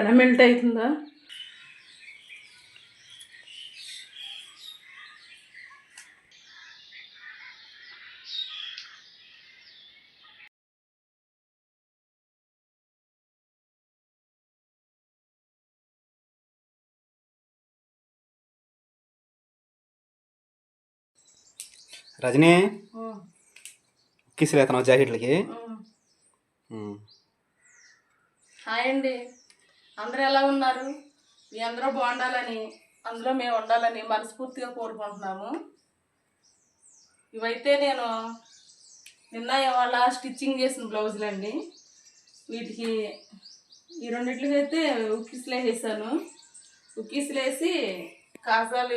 ఎలా మెల్ట్ అవుతుందో? రజనీ కిసిలు ఎత్తనావు జాకెట్లకి. హాయ్ అండి. అందరూ ఎలా ఉన్నారు? మీ అందరూ బాగుండాలని అందులో మేము ఉండాలని మనస్ఫూర్తిగా కోరుకుంటున్నాము. ఇవైతే నేను నిన్న ఇవాళ స్టిచ్చింగ్ చేసిన బ్లౌజులు అండి. వీటికి ఈ రెండింటికైతే అయితే ఉక్కీసులు వేసేసాను వేసి కాజాలు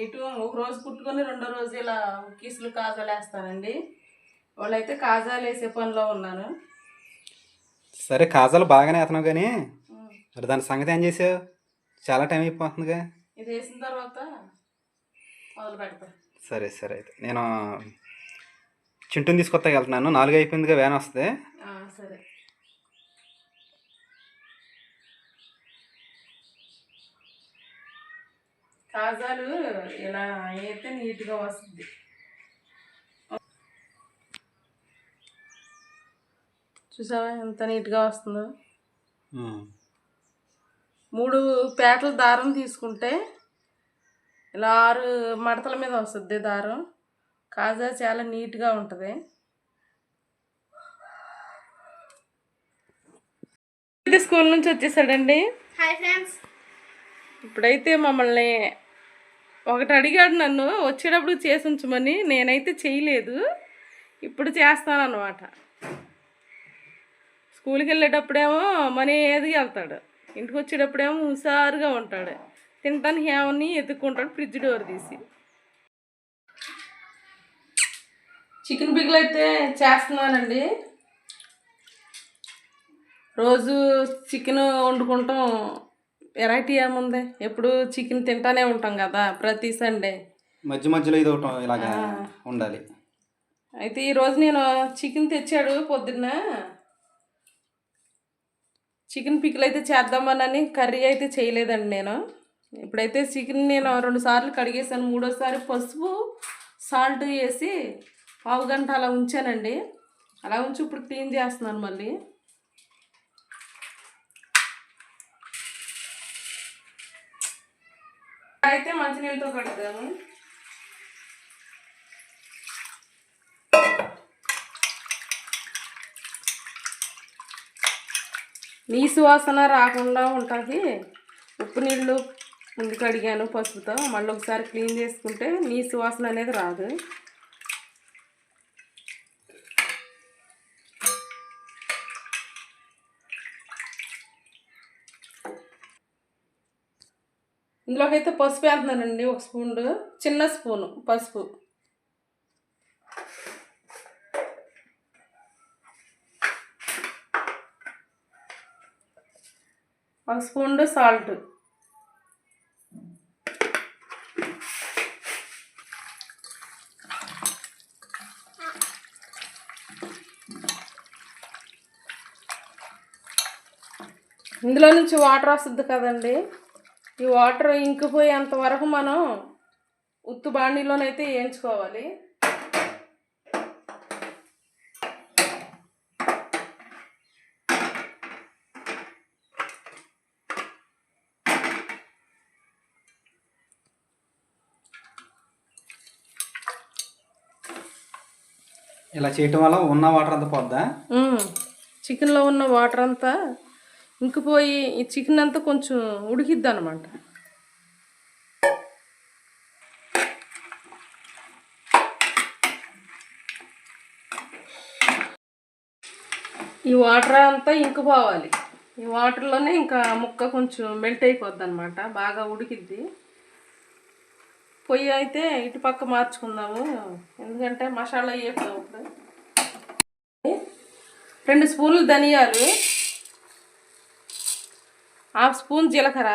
ఎటు ఒక రోజు కుట్టుకొని రెండో రోజు ఇలా ఉక్కిసులు కాజాలు వేస్తానండి. వాళ్ళైతే కాజాలు వేసే పనిలో ఉన్నాను సరే కాజాలు బాగానే వేస్తున్నావు కానీ మరి దాని సంగతి ఏం చేసావు? చాలా టైం అయిపోతుందిగా. ఇది వేసిన తర్వాత మొదలు పెడతా. సరే సరే అయితే. నేను చింటుని తీసుకొస్తా వెళ్తున్నాను. నాలుగు అయిపోయిందిగా వ్యాన్ వస్తుంది ఆ, సరే. కాజాలు ఇలా అయితే నీట్గా వస్తుంది. చూసావా ఎంత నీట్గా వస్తుందో. మూడు పేటల దారం తీసుకుంటే ఇలా ఆరు మడతల మీద వస్తుంది దారం. కాజా చాలా నీట్గా ఉంటుంది. స్కూల్ నుంచి వచ్చేసాడండి. హాయ్ ఫ్రెండ్స్ ఇప్పుడైతే మమ్మల్ని ఒకటి అడిగాడు నన్ను వచ్చేటప్పుడు చేసి ఉంచమని. నేనైతే చేయలేదు. ఇప్పుడు చేస్తానన్నమాట. స్కూల్కి వెళ్ళేటప్పుడేమో మనీ ఏదికి వెళ్తాడు. ఇంటికి వచ్చేటప్పుడేమో హుషారుగా ఉంటాడు. తినటానికి ఏమని ఎత్తుక్కుంటాడు ఫ్రిడ్జ్ డోర్ తీసి. చికెన్ పిగ్గులు అయితే చేస్తున్నానండి. రోజు చికెన్ వండుకుంటాం. వెరైటీ ఏముంది? ఎప్పుడు చికెన్ తింటానే ఉంటాం కదా ప్రతి సండే. మధ్య మధ్యలో ఇది ఒకటి ఇలాగా ఉండాలి. అయితే ఈరోజు నేను చికెన్ తెచ్చాడు పొద్దున్న. చికెన్ పిక్లు అయితే చేద్దామనని కర్రీ అయితే చేయలేదండి నేను. ఇప్పుడైతే చికెన్ నేను రెండు సార్లు కడిగేసాను. మూడోసారి పసుపు సాల్ట్ వేసి పావు గంట అలా ఉంచానండి. అలా ఉంచి ఇప్పుడు క్లీన్ చేస్తున్నాను మళ్ళీ. అయితే మంచినీళ్ళతో కడతాము నీ సువాసన రాకుండా ఉంటుంది. ఉప్పు నీళ్ళు ముందు కడిగాను పసుపుతో. మళ్ళీ ఒకసారి క్లీన్ చేసుకుంటే నీ సువాసన అనేది రాదు. ఇందులోకి అయితే పసుపు వేస్తున్నానండి ఒక స్పూన్ చిన్న స్పూను పసుపు. ఒక స్పూన్ సాల్ట్. ఇందులో నుంచి వాటర్ వస్తుంది కదండి. ఈ వాటర్ ఇంకిపోయేంత వరకు మనం ఉత్తు బాండీలోనైతే వేయించుకోవాలి. ఇలా చేయటం వల్ల ఉన్న వాటర్ అంతా పోద్దా? చికెన్లో ఉన్న వాటర్ అంతా ఇంకిపోయి ఈ చికెన్ అంతా కొంచెం ఉడికిద్ది అనమాట ఈ వాటర్ అంతా ఇంకిపోవాలి. ఈ వాటర్లోనే ఇంకా ముక్క కొంచెం మెల్ట్ అయిపోద్ది అనమాట బాగా ఉడికిద్ది. పొయ్యి అయితే ఇటు పక్క మార్చుకుందాము. ఎందుకంటే మసాలా వేపుదాం ఇప్పుడు రెండు స్పూన్లు ధనియాలు. హాఫ్ స్పూన్ జీలకర్ర.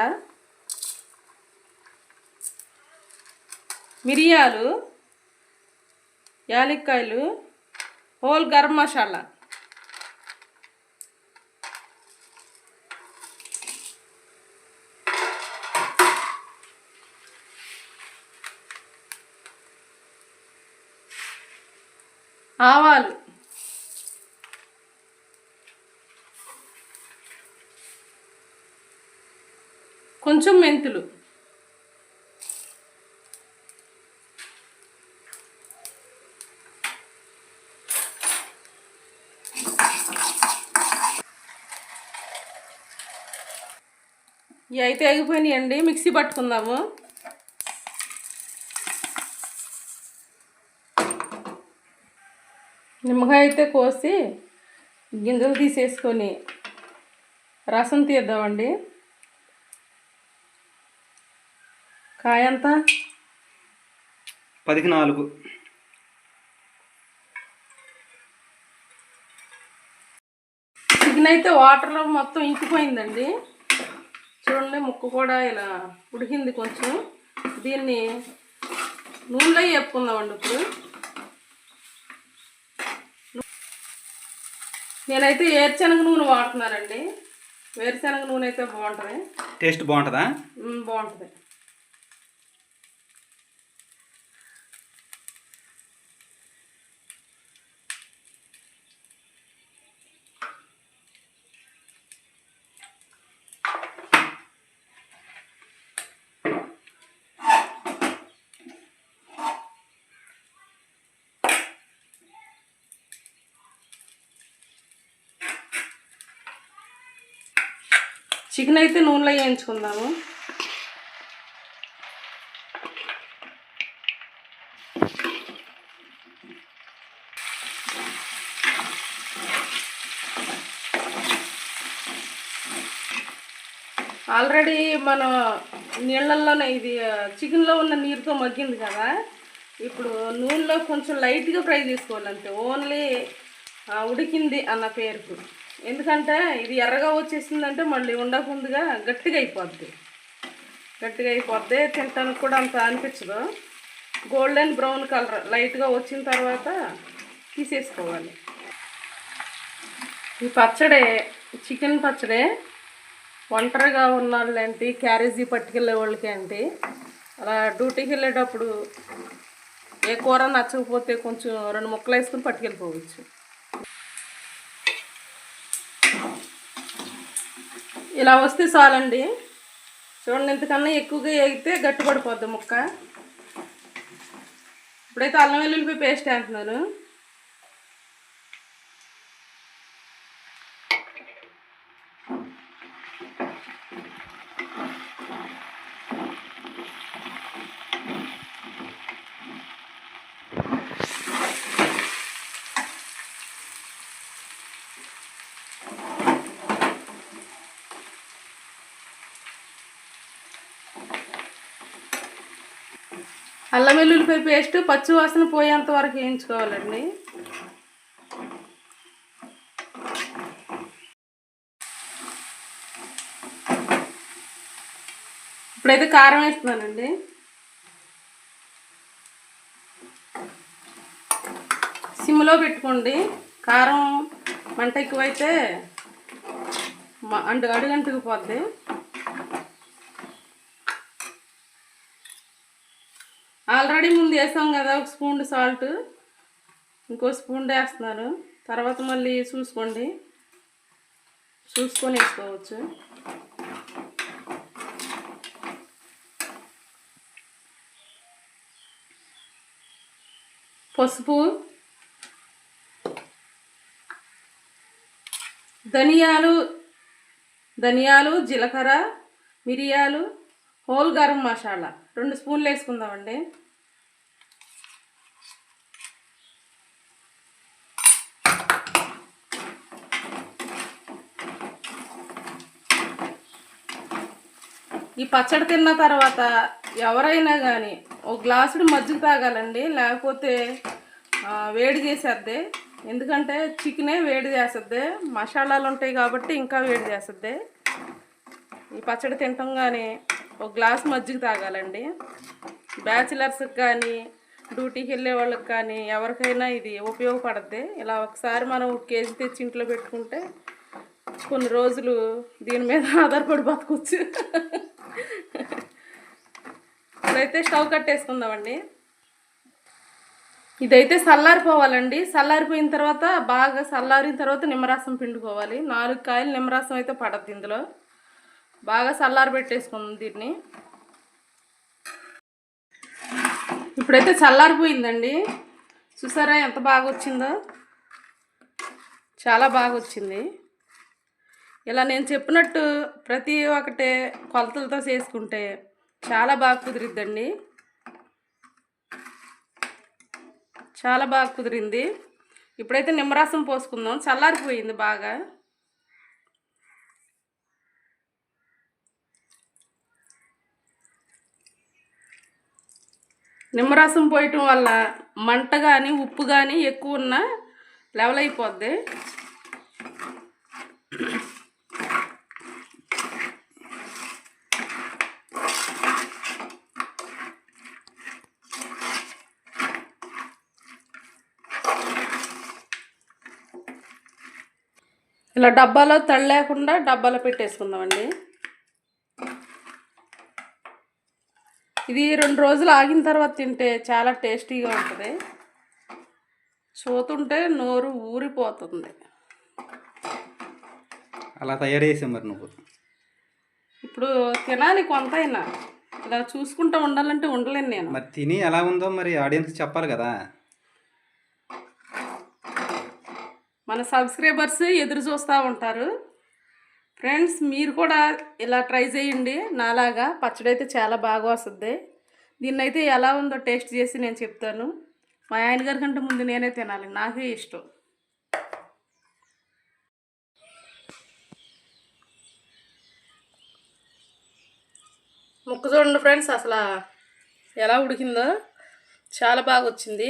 మిరియాలు. యాలక్కాయలు. హోల్ గరం మసాలా. ఆవాలు. కొంచెం మెంతులు. ఇవి అయితే అయిపోయినాయండి. మిక్సీ పట్టుకుందాము. నిమ్మకాయ అయితే కోసి గింజలు తీసేసుకొని రసం తీద్దామండి. కాయ అంతా పదికి నాలుగు. చికెన్ అయితే వాటర్లో మొత్తం ఇంకిపోయిందండి. చూడండి ముక్క కూడా ఇలా ఉడికింది కొంచెం. దీన్ని నూనెలో వేపుకుందామండి ఇప్పుడు. నేనైతే ఏరుశనగ నూనె వాడుతున్నానండి. వేరుశనగ నూనె అయితే బాగుంటుంది. టేస్ట్ బాగుంటుందా? బాగుంటుంది. చికెన్ అయితే నూనెలో వేయించుకుందాము. ఆల్రెడీ మన నీళ్ళల్లోనే ఇది చికెన్లో ఉన్న నీరుతో మగ్గింది కదా. ఇప్పుడు నూనెలో కొంచెం లైట్గా ఫ్రై చేసుకోవాలి అంతే ఓన్లీ ఉడికింది అన్న పేరుకు. ఎందుకంటే ఇది ఎర్రగా వచ్చేసిందంటే మళ్ళీ ఉండకుందిగా గట్టిగా అయిపోద్ది. గట్టిగా అయిపోద్ది తినటానికి కూడా అంత అనిపించదు. గోల్డెన్ బ్రౌన్ కలర్ లైట్గా వచ్చిన తర్వాత తీసేసుకోవాలి. ఈ పచ్చడే చికెన్ పచ్చడే ఒంటరిగా ఉన్న వాళ్ళేంటి క్యారేజీ పట్టుకెళ్ళే వాళ్ళకి ఏంటి అలా డ్యూటీకి వెళ్ళేటప్పుడు ఏ కూర నచ్చకపోతే కొంచెం రెండు ముక్కలు వేసుకుని పట్టుకెళ్ళిపోవచ్చు. ఇలా వస్తే చాలండి. చూడండి ఇంతకన్నా ఎక్కువగా వేగితే గట్టిపడిపోద్ది ముక్క. ఇప్పుడైతే అల్లం వెల్లుల్లిపోయి పేస్ట్ వేస్తున్నారు. అల్లం వెల్లుల్లిపాయ పేస్ట్ పచ్చి వాసన పోయేంత వరకు వేయించుకోవాలండి. ఇప్పుడైతే కారం వేస్తున్నానండి. సిమ్లో పెట్టుకోండి. కారం మంట ఎక్కువైతే మ- అంటు అడుగంటుకు పోద్ది ఆల్రెడీ ముందు వేసాం కదా ఒక స్పూన్ సాల్ట్. ఇంకో స్పూన్ వేస్తున్నారు. తర్వాత మళ్ళీ చూసుకోండి. చూసుకొని వేసుకోవచ్చు. పసుపు ధనియాలు ధనియాలు జీలకర్ర మిరియాలు హోల్ గరం మసాలా. రెండు స్పూన్లు వేసుకుందామండి. ఈ పచ్చడి తిన్న తర్వాత ఎవరైనా కానీ ఒక గ్లాసుడు మజ్జిగ తాగాలండి లేకపోతే వేడి చేసేద్ది. ఎందుకంటే చికెనే వేడి చేస్తుంది మసాలాలు ఉంటాయి కాబట్టి ఇంకా వేడి చేస్తుంది ఈ పచ్చడి తింటాం కానీ ఒక గ్లాస్ మజ్జిగ తాగాలండి. బ్యాచిలర్స్కి కానీ డ్యూటీకి వెళ్ళే వాళ్ళకి కానీ ఎవరికైనా ఇది ఉపయోగపడద్ది. ఇలా ఒకసారి మనం కేజీ తెచ్చి ఇంట్లో పెట్టుకుంటే కొన్ని రోజులు దీని మీద ఆధారపడి బతకొచ్చు. ఇప్పుడైతే స్టవ్ కట్టేసుకుందామండి. ఇదైతే చల్లారిపోవాలండి చల్లారిపోయిన తర్వాత బాగా చల్లారిన తర్వాత నిమ్మరసం పిండుకోవాలి. నాలుగు కాయలు నిమ్మరసం అయితే పడద్దు ఇందులో. బాగా చల్లారి పెట్టేసుకుందాం దీన్ని. ఇప్పుడైతే చల్లారిపోయిందండి చూసారా ఎంత బాగా వచ్చిందో చాలా బాగా వచ్చింది ఇలా నేను చెప్పినట్టు ప్రతి ఒక్కటే కొలతలతో చేసుకుంటే చాలా బాగా కుదిరిద్దండి. చాలా బాగా కుదిరింది. ఇప్పుడైతే నిమ్మరసం పోసుకుందాం. చల్లారిపోయింది బాగా. నిమ్మరసం పోయటం వల్ల మంట కానీ ఉప్పు కానీ ఎక్కువ ఉన్న లెవెల్ అయిపోద్ది. ఇలా డబ్బాలో తడి లేకుండా డబ్బాలో పెట్టేసుకుందామండి. ఇది రెండు రోజులు ఆగిన తర్వాత తింటే చాలా టేస్టీగా ఉంటుంది. చూతుంటే నోరు ఊరిపోతుంది. అలా తయారు చేసావు మరి నువ్వు? ఇప్పుడు తినాలి కొంతైనా. ఇలా చూసుకుంటూ ఉండాలంటే ఉండలేను నేను. మరి తిని ఎలా ఉందో మరి ఆడియన్స్కి చెప్పాలి కదా. మన సబ్స్క్రైబర్స్ ఎదురు చూస్తూ ఉంటారు. ఫ్రెండ్స్ మీరు కూడా ఇలా ట్రై చేయండి. నాలాగా పచ్చడి అయితే చాలా బాగా వస్తుంది. దీన్ని అయితే ఎలా ఉందో టేస్ట్ చేసి నేను చెప్తాను. మా ఆయన గారి కంటే ముందు నేనే తినాలి. నాకే ఇష్టం. ముక్క చూడండి ఫ్రెండ్స్ అసలు ఎలా ఉడికిందో. చాలా బాగా వచ్చింది.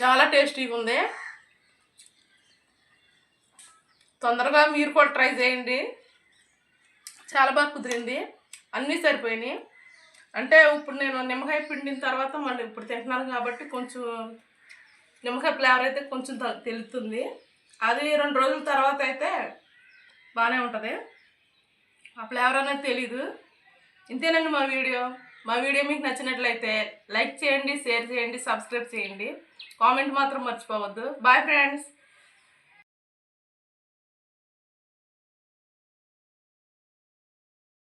చాలా టేస్టీగా ఉంది. తొందరగా మీరు కూడా ట్రై చేయండి. చాలా బాగా కుదిరింది. అన్నీ సరిపోయినాయి. అంటే ఇప్పుడు నేను నిమ్మకాయ పిండిన తర్వాత మళ్ళీ ఇప్పుడు తింటున్నాను కాబట్టి కొంచెం నిమ్మకాయ ఫ్లేవర్ అయితే కొంచెం తెలుస్తుంది అది రెండు రోజుల తర్వాత అయితే బాగానే ఉంటుంది. ఆ ఫ్లేవర్ అనేది తెలీదు. ఇంతేనండి మా వీడియో. మా వీడియో మీకు నచ్చినట్లయితే లైక్ చేయండి షేర్ చేయండి సబ్స్క్రైబ్ చేయండి. కామెంట్ మాత్రం మర్చిపోవద్దు. Bye friends